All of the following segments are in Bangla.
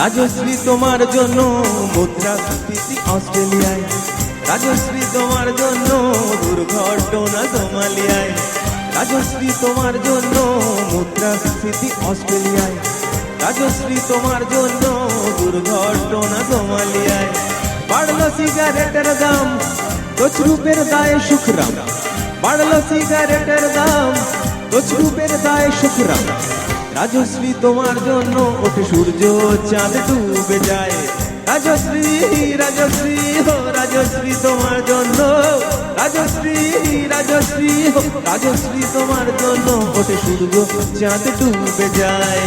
রাজশ্রী তোমার জন্য মুদ্রা মুদ্রাস্ফীতি অস্ট্রেলিয়ায়। রাজশ্রী তোমার জন্য দুর্ঘটনা সোমালিয়ায়। রাজশ্রী তোমার জন্য মুদ্রা মুদ্রাস্ফীতি অস্ট্রেলিয়ায়। রাজশ্রী তোমার জন্য দুর্ঘটনা সোমালিয়ায়। বাড়লো সিগারেটের দাম তছরূপের দায়ে সুখরাম। বাড়লো সিগারেটের দাম তছরূপের দায়ে সুখরাম। রাজশ্রী তোমার জন্য ওঠে সূর্য, চাঁদ ডুবে যায়। রাজশ্রী রাজশ্রী হো, রাজশ্রী তোমার জন্য। রাজশ্রী রাজশ্রী হো, রাজশ্রী তোমার জন্য ওঠে সূর্য, চাঁদ ডুবে যায়।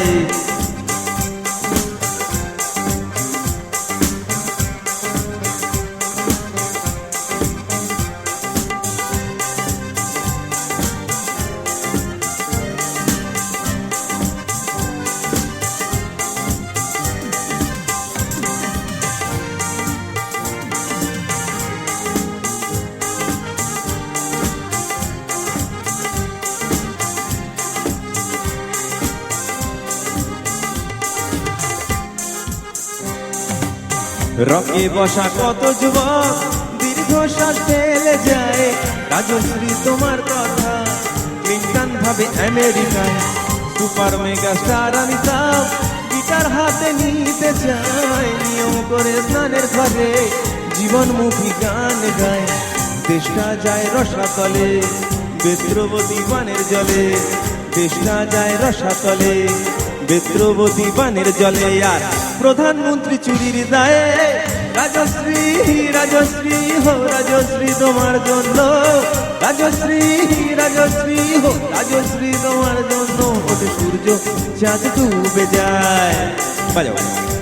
রকে বসা কত যুবক দীর্ঘশ্বাস ফেলে যায়। রাজশ্রী, তোমার কথা। ক্লিন্টন ভাবে আমেরিকায়, super mega star Amitabh guitar হাতে নিতে চায় নিয়ম করে স্নানের ঘরে জীবনমুখী গান গায় দেশটা যায় রসাতলে, বেত্রবতী বানের জলে। দেশটা যায় রসাতলে, বেত্রবতী বানের জলে। আর প্রধানমন্ত্রী চুরির দায়ে, রাজশ্রী রাজশ্রী হো, রাজশ্রী তোমার জন্য। রাজশ্রী রাজশ্রী হো, রাজশ্রী তোমার জন্য। সূর্য চাঁদ ডুবে যায়। বাজাও।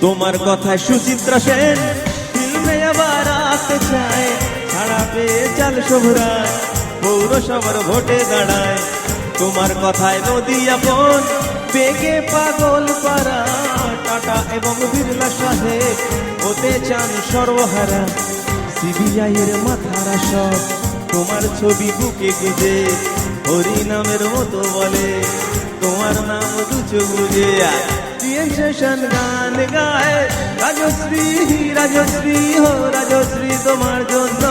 তোমার কথায় সুচিত্রা সেন। আবার চাল দাঁড়ায়। তোমার কথায় নদী আপন, বেগে পাগল পারা টাটা এবং বিড়লা সাহেব হতে চান সর্বহারা। সিবিআই এর মাথারা সব তোমার ছবি বুকে গুজে হরি নামের মতো বলে, তোমার নাম দুচো গুজে সেশন গান গায়। রাজশ্রী রাজশ্রী হো, রাজশ্রী তোমার জন্য।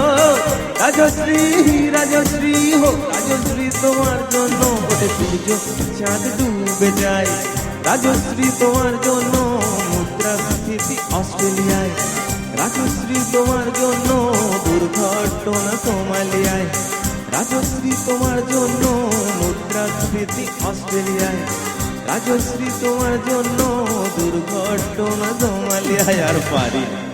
রাজশ্রী রাজশ্রী হো, রাজশ্রী তোমার জন্য। ওঠে সূর্য, চাঁদ ডুবে যায়। রাজশ্রী তোমার জন্য মুদ্রাস্ফীতি অস্ট্রেলিয়ায়। রাজশ্রী তোমার জন্য দুর্ঘটনা সোমালিয়ায়। রাজশ্রী তোমার জন্য মুদ্রাস্ফীতি অস্ট্রেলিয়ায়। রাজশ্রী তোমার জন্য দুর্ঘটনা জমালে আর পারি না।